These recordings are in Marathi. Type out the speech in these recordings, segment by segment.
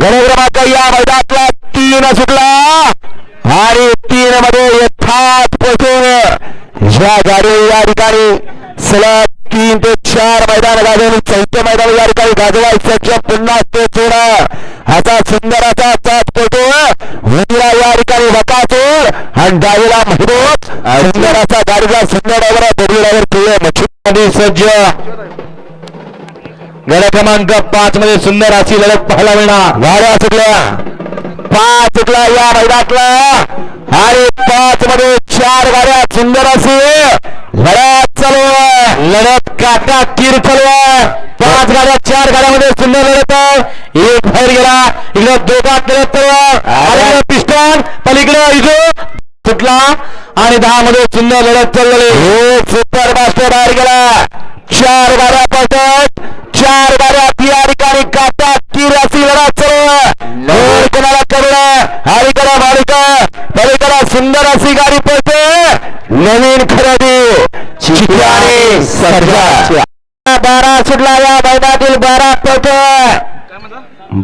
गड या मैदानातला तीन सुटला आणि तीन मध्ये यथात पोचून या गाडी या ठिकाणी सलग तीन ते चार मैदान गाजवून चौथ्या मैदान या ठिकाणी गाजवायचं सक्षम पुन्हा तो सोडा असा सुंदर असा चाच पोटो उजरा या ठिकाणी वकासूर आणि डावीला महबूब. सुंदर असा गाडीचा सुंदर ड्रायव्हर दोन्ही ड्रायव्हर मच्छी सज्ज. गड क्रमांक पाच मध्ये सुंदर अशी लढत पाहायला मिळणार. गाड्या सुटल्या. पाच सुटला या मैदानातला. आणि पाच मध्ये चार गाड्या सुंदर अशी लढत चालू आहे. लढत काटा तीर चालू आहे. पाच गाड्या चार गाड्यामध्ये सुंदर लढत आहे. एक बाहेर गेला. इकडे दोघात लढत चालू पिस्टन. पलीकडे इजो. सुटला. आणि दहा मध्ये सुंदर लढत चाललेली हो सुपर मास्टर बाहेर गेला. चार गाड्या करू अलीकडे मालिका पलीकडे सुंदर अशी गाडी पळते. नवीन खरेदी. बारा सुटला या मैदानातील बारा पळतोय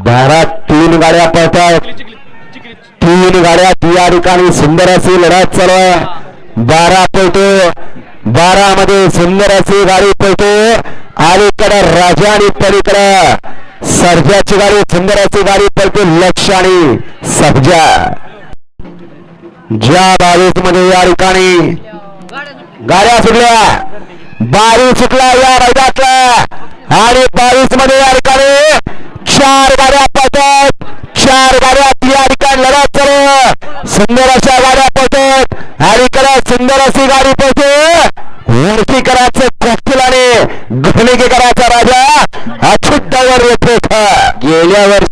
बारा तीन गाड्या पळतात. तीन गाड्या या ठिकाणी सुंदर अशी लढत चालू आहे. बारा पळतो. बारा मध्ये सुंदर अशी गाडी पळतो. अलीकडे राजा आणि पलीकडे सर्जाची गाडी सुंदर अशी गाडी पळते लक्ष आणि सबजा. ज्या बावीसमध्ये या ठिकाणी गाड्या सुटल्या बावीस सुटला या मैदानातला आणि बावीसमध्ये या ठिकाणी चार गाड्या पळतात. चार गाड्या या ठिकाणी लढत चालू. सुंदर अशा गाड्या पळतात. आणि कडे सुंदर अशी गाडी पळते. वरतीकराचं कॉकटेल आणि करायचा राजा. अच्युत डायव्हर गेल्या वर्षी